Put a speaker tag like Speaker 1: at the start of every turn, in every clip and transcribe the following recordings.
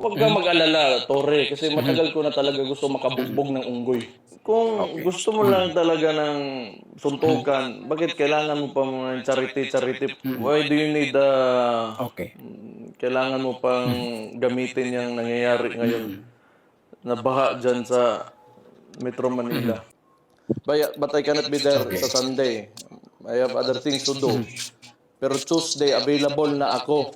Speaker 1: Huwag ka mag-alala, Tore, kasi matagal ko na talaga gusto makabugbog ng unggoy. Kung gusto mo lang talaga ng suntukan, bakit kailangan mo pa mga charity-charity? Why do you need uh,
Speaker 2: Okay.
Speaker 1: kailangan mo pang gamitin yung nangyayari ngayon na baha dyan sa Metro Manila. But, but I cannot be there sa Sunday. I have other things to do. Pero Tuesday, available na ako.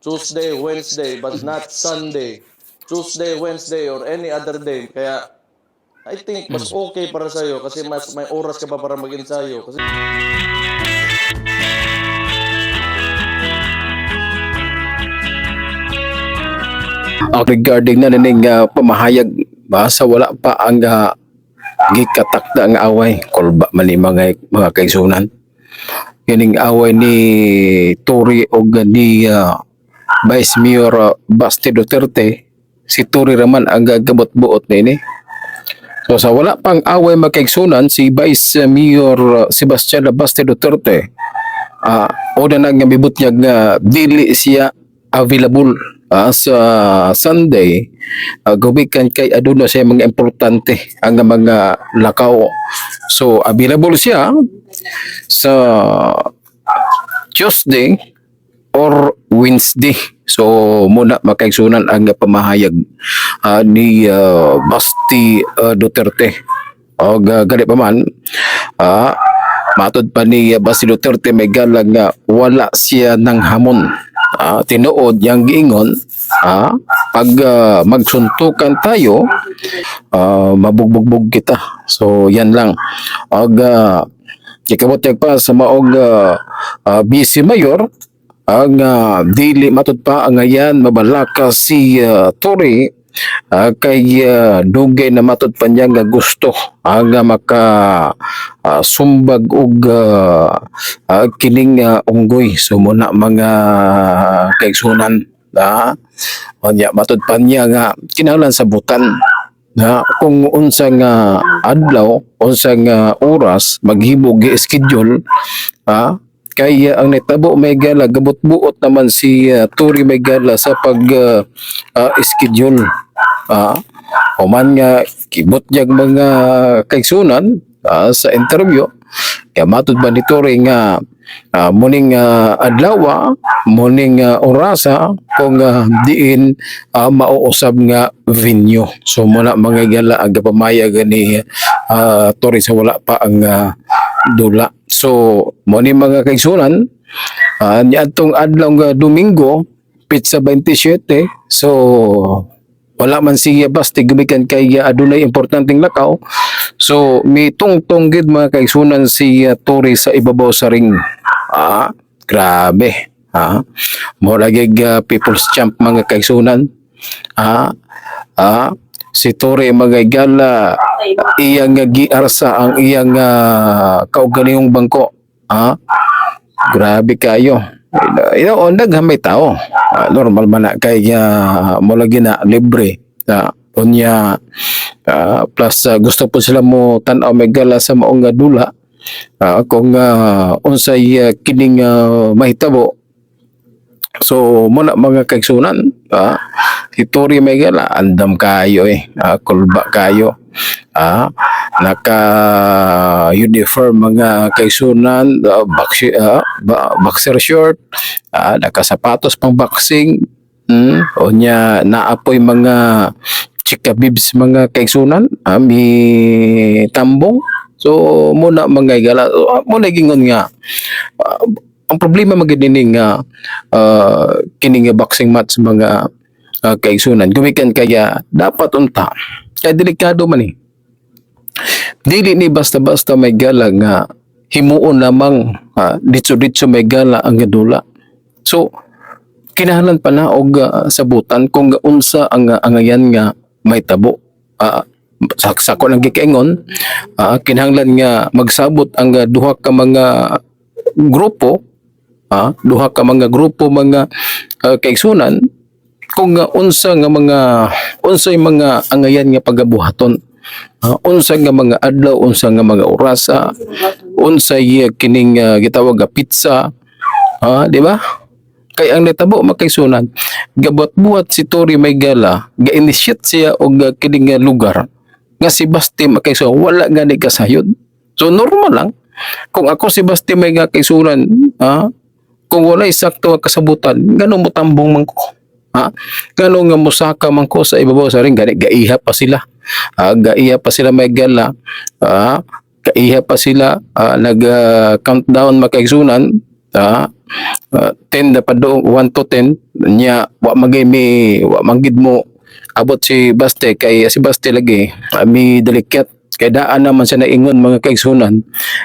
Speaker 1: Tuesday, Wednesday, but not Sunday. Tuesday, Wednesday, or any other day. Kaya, I think mas okay para sa'yo kasi mas may oras ka pa para mag-ensayo. Kasi
Speaker 2: Uh, regarding na nining uh, pamahayag basa wala pa ang uh, gikatakda nga away kulba man ni mga mga kaigsunan kining away ni Tory og ni uh, Vice Mayor uh, Basti Duterte si Tory raman ang gagabot-buot nini So sa wala pang away makaigsunan si Vice Mayor uh, Sebastian Basti Duterte ah o na nga mibut niya nga dili siya available ah, sa Sunday. Uh, gubikan kay aduna siya mga importante ang mga lakaw. So available siya sa Tuesday or Wednesday. So muna makaigsunan ang pamahayag ah, ni ah, Basti ah, Duterte. O uh, gali pa man ah, matod pa ni uh, Basti Duterte may galang nga wala siya ng hamon. Ah, tinuod yang giingon ah, pag ah, magsuntukan tayo ah, mabugbugbog kita. So yan lang. Og uh, ikabot pa sa maog uh, uh, busy mayor ang ah, dili matud pa ang ayan mabalaka si uh, Tory ah, kay ah, dugay na matud pa niya nga gusto. Ang ah, maka ah, sumbag og ah, ah, kining ah, unggoy. So muna mga kaigsunan da Onya matud pa niya nga kinahanglan sa butan. Na kung unsa nga adlaw unsa nga oras maghimo gi schedule ha kay uh, ang netabo may gala gabot buot naman si uh, Turi may gala sa pag uh, uh, schedule. Ah o man nga kibot niyag mga kaigsunan ah, sa interview. Kaya matud ba ni Turi nga ah, muning uh, adlaw muning uh, orasa kung uh, diin uh, mauusab nga venue. So muna mga gala ang pamayag ni uh, Turi sa wala pa ang uh, dula. So, mo ni mga kaigsunan, uh, niadtong adlaw nga Domingo, pizza 27. So, wala man siya basta gumikan kay adunay importanteng lakaw. So, may tungtong gid mga kaigsunan si uh, Tory sa ibabaw sa ring. Ah, grabe. Ah, mo lagi uh, people's champ mga kaigsunan. Ah, ah, si Tore magagala iyang giarsa ang iyang uh, kaugalingong bangko ha? Grabe kayo. Ino on daghamay tao. Ah, normal man na kay uh, mo lagi na libre. Ta unya ah, plus ah, gusto po sila mo tan-aw may gala sa maong nga dula. Ah, kung uh, unsay ah, kining ah, mahitabo. So, muna mga kaigsunan, ah, si Tori Megala, andam kayo eh, ah, kulba kayo. Ah, naka uniform mga kaigsunan, ah, boxi, ah, ba- boxer short, ah, naka sapatos pang boxing, mm, o niya naapoy mga chika bibs mga kaigsunan, ah, may tambong. So, muna mga igala, ah, muna gingon nga, ah, ang problema magidining nga uh, kining boxing match mga uh, kaigsunan gumikan kaya dapat unta. Kay delikado man eh. Dili ni basta-basta may gala nga himuon lamang uh, ditso-ditso may gala ang gadula. So kinahanglan pa na og uh, sabutan kung unsa ang ang ayan nga may tabo. Uh, sa sako lang gikaingon uh, kinahanglan nga magsabot ang uh, duha ka mga grupo. Ah, duha ka mga grupo mga uh, kaigsunan kung uh, unsa nga mga unsay mga angayan nga pagabuhaton. Ah, unsa nga mga adlaw unsa nga mga orasa unsay uh, kining uh, gitawag nga pizza. Ah, di ba? Kay ang natabo makaisunan gabot-buhat si Tori Maygala ga-initiate siya og uh, kining nga lugar nga si Basti makaisunan wala gani kasayod so normal lang. Kung ako si Basti may nga kaisunan ha kung wala sakto nga kasabutan ngano mo tambong man ko ha? Ngano nga musaka man ko sa ibabaw sa ring gani gaiha pa sila. Ah, gaiha pa sila may gala. Ah kaiha pa sila ah, nag ah, countdown makaigsunan. Ah ah, 10 na pa do 1 to 10 nya wa magay mi wa manggid mo. Abot si Baste kay si Baste lagi ah, mi delikat kay daan naman siya naingon mga kaigsunan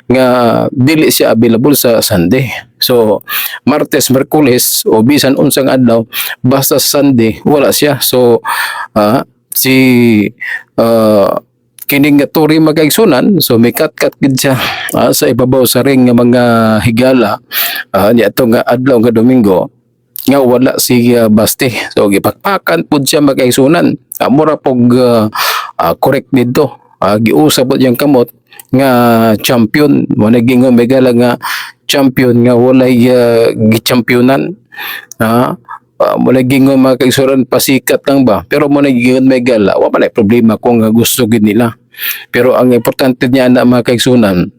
Speaker 2: nga dili siya available sa Sunday. So Martes Merkules o bisan unsang adlaw basta Sunday wala siya. So ah, si uh, kining nga turi magaigsunan so may kat-kat gid siya ah, sa ibabaw sa ring nga mga higala. Uh, niya nga adlaw nga Domingo nga wala si uh, Basti so gipakpakan pud siya magaigsunan uh, mura pog uh, ah, correct dito uh, giusab pud yang kamot nga champion? Mo naging megala nga champion nga walay uh, ah uh, mo naging mga pasikat lang ba? Pero mo naging may gala wa man problema kung uh, gusto gid nila? Pero ang importante niya na mga kaigsunan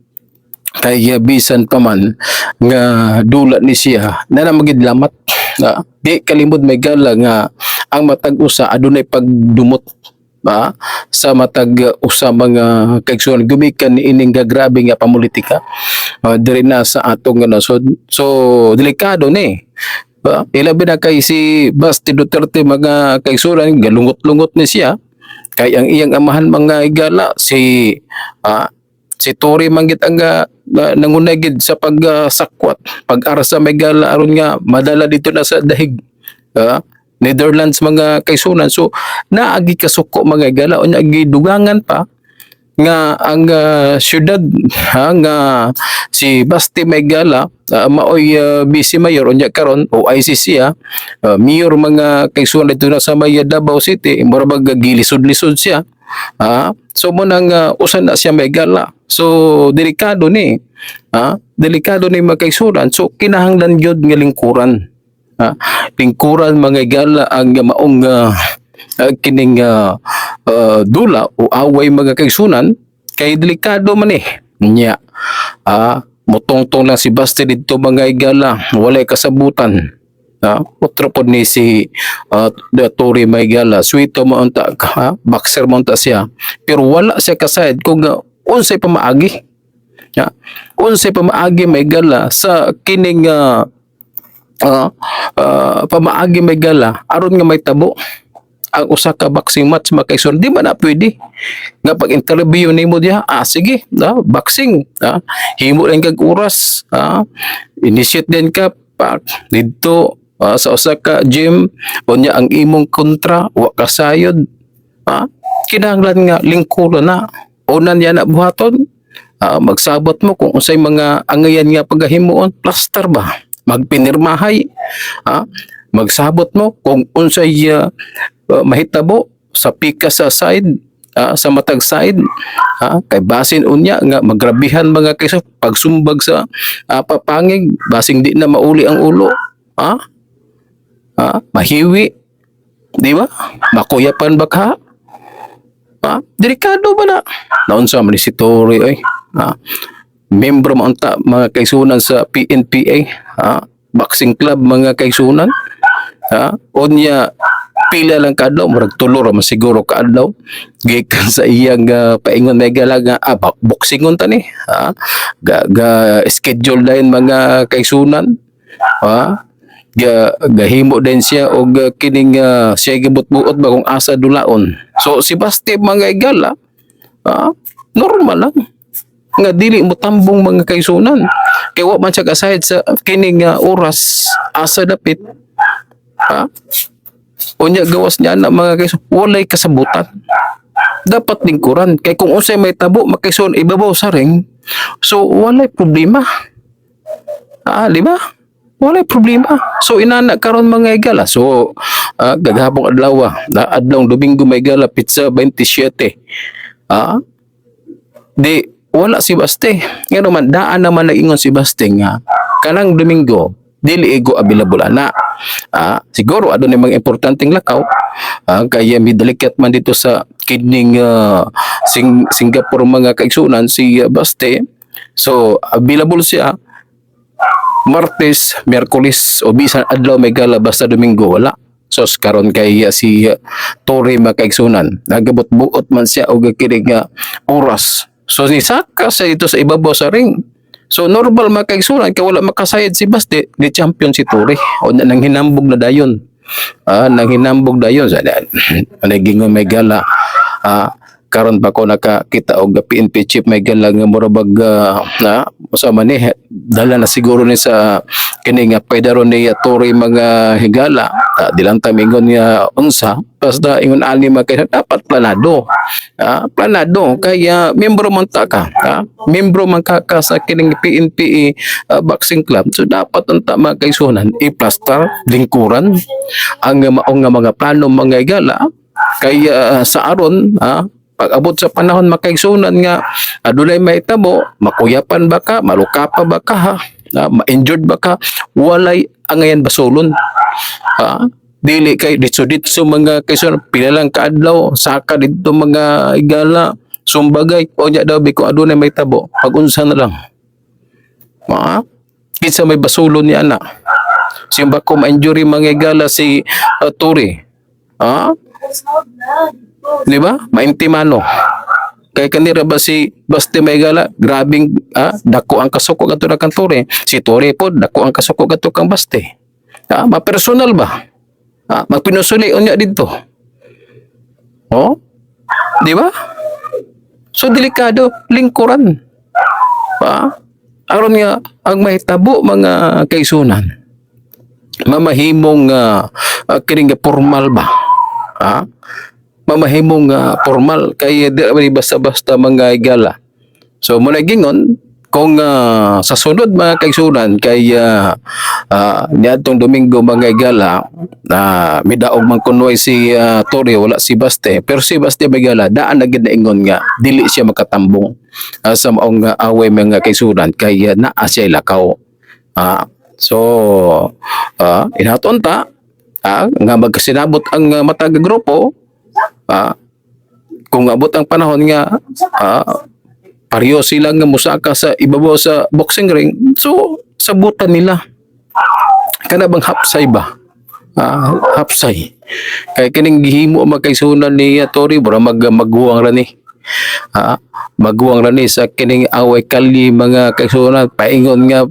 Speaker 2: kay bisan pa man nga dula ni siya na na magidlamat na di kalimod may gala nga ang matag usa adunay pagdumot ba? Sa matag uh, usa mga kaigsunan gumikan ni ining nga grabe nga pamulitika. Uh, diri na sa atong nasod so delikado ni. Ba? Ilabi na kay si Basti Duterte mga kaigsunan galungot-lungot ni siya. Kay ang iyang amahan mga igala si ah, si Tory manggit ang uh, nangunagid sa pagsakwat pag-arsa may gala aron nga madala dito na sa dahig. Ah, Netherlands mga kaisunan. So naagi kasuko mga igala. Unya gidugangan pa nga ang uh, syudad ha, nga si Basti Megala uh, maoy uh, vice mayor. Unya karon o ICC ha, uh, mayor mga kaigsunan dito na sa may Davao City. Murabag gilisod-lisod siya ha? So mo nang uh, usan na siya Megala so delikado ni ha? Delikado ni mga kaigsunan so kinahanglan gyud nga lingkuran ha lingkuran mga igala ang maong uh, uh, kining uh, uh, dula o away mga kaigsunan kay delikado man eh. Nya ah motongtong lang si Basti dito mga igala. Walay kasabutan. Ah otro pod ni si uh, Tori Maygala suito mo unta ha? boxer mo unta siya. Pero wala siya kasayad kung uh, unsay pamaagi. Ya unsay pamaagi Maygala sa kining uh, uh, uh, pamaagi Maygala aron nga may tabo. Ang usa ka boxing match makaison di man na pwede? Nga pag interview nimo diha ah sige ah, boxing ah, himo lang kag oras ah, initiate din ka pa didto ah, sa usa ka gym unya ang imong kontra wa kasayod ah, kinahanglan nga lingkuran na. Unan yan na buhaton ah, magsabot mo kung unsay mga angayan nga pagahimuon plaster ba magpinirmahay ah, magsabot mo kung unsay uh, uh, mahitabo sa pika sa side ah, sa matag side ah, kay basin unya nga magrabihan mga kaysa pagsumbag sa ah, papangig basing di na mauli ang ulo ah, ah mahiwi di ba? Makuyapan baka ah, delikado ba na? Naunsa man ni si Tory oy ah, membro mo unta mga kaisunan sa PNPA ah, boxing club mga kaisunan ha? Unya pila lang kadlaw murag tulo ra man siguro kadlaw gikan sa iyang uh, paingon may gala nga ah, ba- boxingon ta ni ha? Ga, ga schedule din mga kaisunan ha? Ga gahimo din siya og uh, kining uh, siya gibut-buot ba kung asa dulaon. So si Basti mga igala ha? Normal lang nga dili mo tambong mga kaisunan. Kay wa man siya kasayad sa kining uh, oras. Asa dapit? Ha? Unya gawas niya na mga kaiso walay kasabutan. Dapat lingkuran kay kung unsay may tabo makaison ibabaw sa ring. So walay problema. Ah di ba? Walay problema. So inana karon mga igala. So ah, gagahapon adlaw ah, na adlaw domingo may gala pizza 27 ah di wala si Baste nga naman daan naman nagingon si Baste nga kanang domingo dili igo available ana ah, siguro adto ni mga importanteng lakaw ah, kaya mi delicate man dito sa kidning ah, sing, Singapore mga kaigsunan si ah, Baste so available siya Martes, Miyerkules o bisan adlaw may gala basta Domingo wala. So karon kay uh, si uh, Tori makaigsunan. Nagabot-buot man siya og kini nga oras. So ni saka sa ito sa ibabaw sa ring. So normal makaigsunan kay wala makasayad si Basti, ni champion si Tori. O na nang hinambog na dayon. Ah, nang hinambog dayon sa naging may gala. Ah, karon pa ko nakakita og PNP chief may galang nga murabag uh, na usa man ni dala na siguro ni sa kini nga pwede ni Tory mga higala. Uh, dilang tamingon nga unsa basta ingon ani mga kay dapat planado. Ah, planado kaya membro man ta ka ah, membro man ka, ka sa kining PNP uh, boxing club. So dapat unta mga kaisunan i-plaster lingkuran ang maong nga mga plano mga higala. Kaya uh, sa aron ah, pag abot sa panahon makaigsunan nga adunay mahitabo makuyapan ba ka malukapa ba ka ha? Ah, ma-injured ba ka? Walay angayan basulon ha? Dili kay ditso ditso mga kaigsunan pila lang kaadlaw saka dito mga igala sumbagay. O nya daw biko adunay mahitabo pag unsa na lang. Ha? Kinsa may basulon ni ana? Siyang ba ko ma-injury mga igala si uh, Turi. Ha Di ba? Maintimano. Kay kanira ba si Basti Maygala, grabing ah, dako ang kasuko gato na kang Tore. Si Tore po, dako ang kasuko gato kang Basti. Ah, ma-personal ba? Ah, magpinusuli unya dito. Oh? Di ba? So delikado, lingkuran. Pa? Aron nga ang mahitabo mga kaisunan. Mamahimong uh, kining formal ba? Ha? Mamahimong uh, formal kay di basta-basta mga igala. So muna gingon kung uh, sa sunod mga kaigsunan kay uh, uh, niadtong Domingo mga igala na uh, midaog man kunway si uh, Torre wala si Baste pero si Baste mga igala daan na gid na ingon nga dili siya makatambong uh, sa maong uh, away mga kaigsunan kay uh, naa siya lakaw. Uh, so uh, inaton ta uh, nga magkasinabot ang uh, matag grupo ah, kung abot ang panahon nga ah, pareho sila nga musaka sa ibabaw sa boxing ring so sabutan nila. Kana bang hapsay ba? Ah, hapsay. Kay kining gihimo magkaisunan ni uh, Tori bura mag maghuwang ra ni. Ah, maghuwang ra ni sa kining away kali mga kaisunan. Paingon nga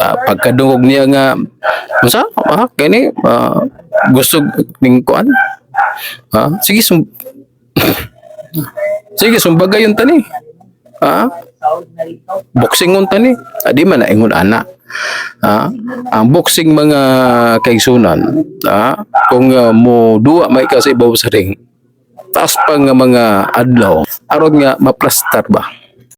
Speaker 2: ah, pagkadungog niya nga Masa? Ah, kini? Ah, gusto ning kuan? Ha? Sige, Sige, sumbagay yung tani. Ha? Boxing yung tani. Adi man na ingon ana. Ha? Ang boxing mga kaigsunan, ha? Kung uh, mo duwa may ka sa ibabaw sa ring, taas pa nga mga adlaw, aron nga maplastar ba?